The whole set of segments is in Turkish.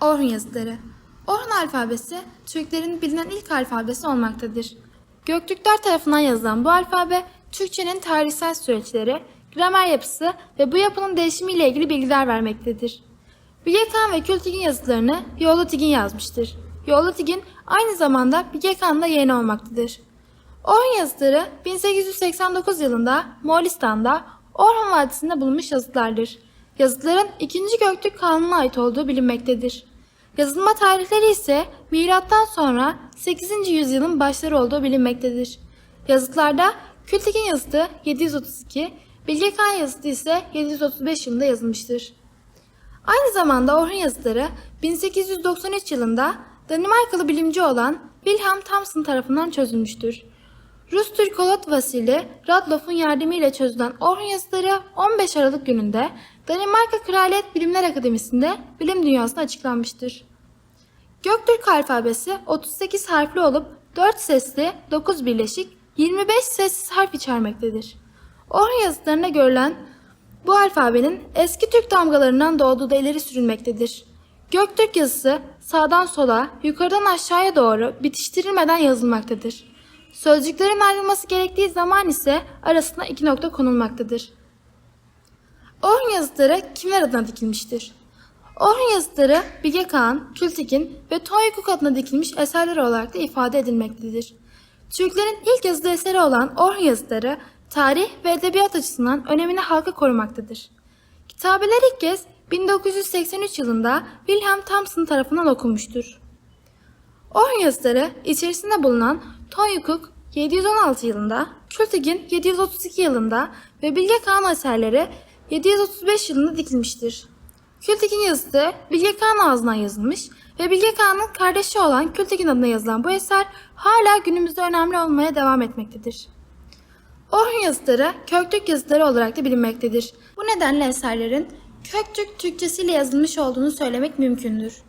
Orhun yazıları. Orhun alfabesi Türklerin bilinen ilk alfabesi olmaktadır. Göktürkler tarafından yazılan bu alfabe Türkçenin tarihsel süreçleri, gramer yapısı ve bu yapının değişimiyle ilgili bilgiler vermektedir. Bilge Kağan ve Kültigin yazılarını Yoğlu Tigin yazmıştır. Yoğlu Tigin aynı zamanda Bilge Kağan'da yeğeni olmaktadır. Orhun yazıları 1889 yılında Moğolistan'da Orhun Vadisi'nde bulunmuş yazıtlardır. Yazıtların 2. Göktürk Kanununa ait olduğu bilinmektedir. Yazılma tarihleri ise milattan sonra 8. yüzyılın başları olduğu bilinmektedir. Yazıtlarda Kültekin yazıtı 732, Bilge Kağan yazıtı ise 735 yılında yazılmıştır. Aynı zamanda Orhun yazıtları 1893 yılında Danimarkalı bilimci olan Wilhelm Thomson tarafından çözülmüştür. Rus Türkolog Vasili Radloff'un yardımıyla çözülen Orhun yazıtları 15 Aralık gününde Danimarka Kraliyet Bilimler Akademisi'nde bilim dünyasına açıklanmıştır. Göktürk alfabesi 38 harfli olup 4 sesli, 9 birleşik, 25 sessiz harf içermektedir. Orhun yazıtlarında görülen bu alfabenin eski Türk damgalarından doğduğu da ileri sürülmektedir. Göktürk yazısı sağdan sola, yukarıdan aşağıya doğru bitiştirilmeden yazılmaktadır. Sözcüklerin ayrılması gerektiği zaman ise arasına iki nokta konulmaktadır. Orhun yazıtları kimler adına dikilmiştir? Orhun yazıtları Bilge Kağan, Kültekin ve Tonyukuk adına dikilmiş eserler olarak da ifade edilmektedir. Türklerin ilk yazılı eseri olan Orhun yazıtları tarih ve edebiyat açısından önemini halka korumaktadır. Kitabeler ilk kez 1983 yılında Wilhelm Thomson tarafından okunmuştur. Orhun yazıları içerisinde bulunan Tonyukuk 716 yılında, Kültegin 732 yılında ve Bilge Kağan eserleri 735 yılında dikilmiştir. Kültegin yazısı Bilge Kağan ağzından yazılmış ve Bilge Kağan'ın kardeşi olan Kültegin adına yazılan bu eser hala günümüzde önemli olmaya devam etmektedir. Orhun yazıtları Köktürk yazıtları olarak da bilinmektedir. Bu nedenle eserlerin Köktürk Türkçesiyle yazılmış olduğunu söylemek mümkündür.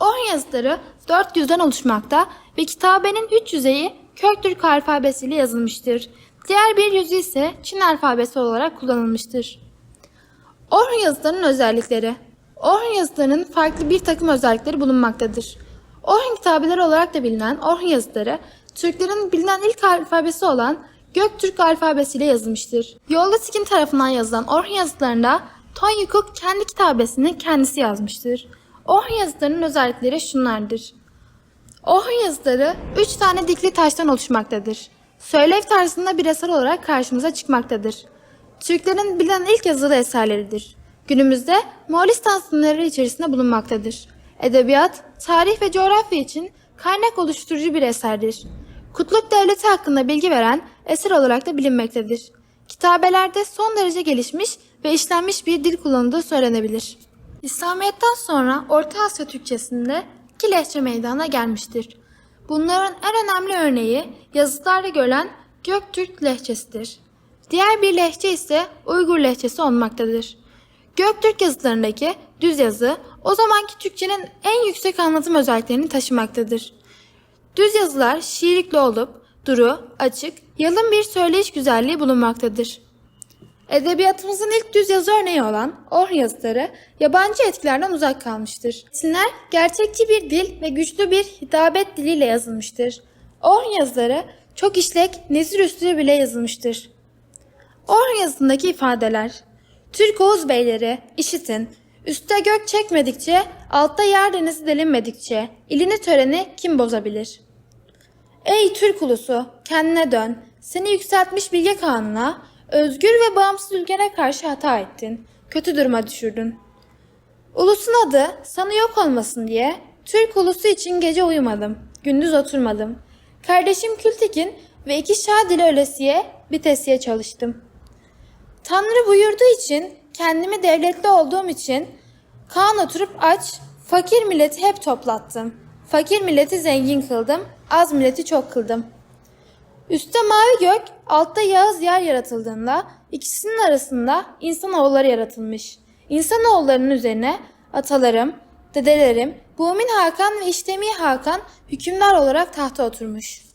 Orhun yazıtları 400'den oluşmakta ve kitabenin 3 yüzeyi Köktürk alfabesiyle yazılmıştır. Diğer bir yüzü ise Çin alfabesi olarak kullanılmıştır. Orhun yazıtlarının özellikleri Orhun yazıtlarının farklı bir takım özellikleri bulunmaktadır. Orhun kitabeleri olarak da bilinen Orhun yazıtları, Türklerin bilinen ilk alfabesi olan Göktürk alfabesiyle yazılmıştır. Yolda Tikin tarafından yazılan Orhun yazıtlarında Tonyukuk kendi kitabesini kendisi yazmıştır. Orhun yazıtlarının özellikleri şunlardır. Orhun yazıtları 3 tane dikli taştan oluşmaktadır. Söylev tarzında bir eser olarak karşımıza çıkmaktadır. Türklerin bilinen ilk yazılı eserleridir. Günümüzde Moğolistan sınırları içerisinde bulunmaktadır. Edebiyat, tarih ve coğrafya için kaynak oluşturucu bir eserdir. Kutluk Devleti hakkında bilgi veren eser olarak da bilinmektedir. Kitabelerde son derece gelişmiş ve işlenmiş bir dil kullanıldığı söylenebilir. İslamiyet'ten sonra Orta Asya Türkçesinde iki lehçe meydana gelmiştir. Bunların en önemli örneği yazıtlarda görülen Göktürk lehçesidir. Diğer bir lehçe ise Uygur lehçesi olmaktadır. Göktürk yazılarındaki düz yazı o zamanki Türkçenin en yüksek anlatım özelliklerini taşımaktadır. Düz yazılar şiirlikli olup duru, açık, yalın bir söyleyiş güzelliği bulunmaktadır. Edebiyatımızın ilk düz yazı örneği olan Orhun yazıları yabancı etkilerden uzak kalmıştır. Metinler gerçekçi bir dil ve güçlü bir hitabet diliyle yazılmıştır. Orhun yazıları çok işlek, nezir üslü bile yazılmıştır. Orhun yazısındaki ifadeler Türk Oğuz beyleri işitin, üstte gök çekmedikçe, altta yer denizi delinmedikçe, ilini töreni kim bozabilir? Ey Türk ulusu, kendine dön. Seni yükseltmiş bilge kanuna, özgür ve bağımsız ülkene karşı hata ettin. Kötü duruma düşürdün. Ulusun adı sana yok olmasın diye Türk ulusu için gece uyumadım, gündüz oturmadım. Kardeşim Kültekin ve iki Şah dili ölesiye bitesiye çalıştım. Tanrı buyurduğu için, kendimi devletli olduğum için Kaan oturup aç, fakir milleti hep toplattım. Fakir milleti zengin kıldım, az milleti çok kıldım. Üste mavi gök, altta yağız yer yaratıldığında ikisinin arasında insanoğulları yaratılmış. İnsanoğullarının üzerine atalarım, dedelerim, Bumin Hakan ve İştemi Hakan hükümdar olarak tahta oturmuş.''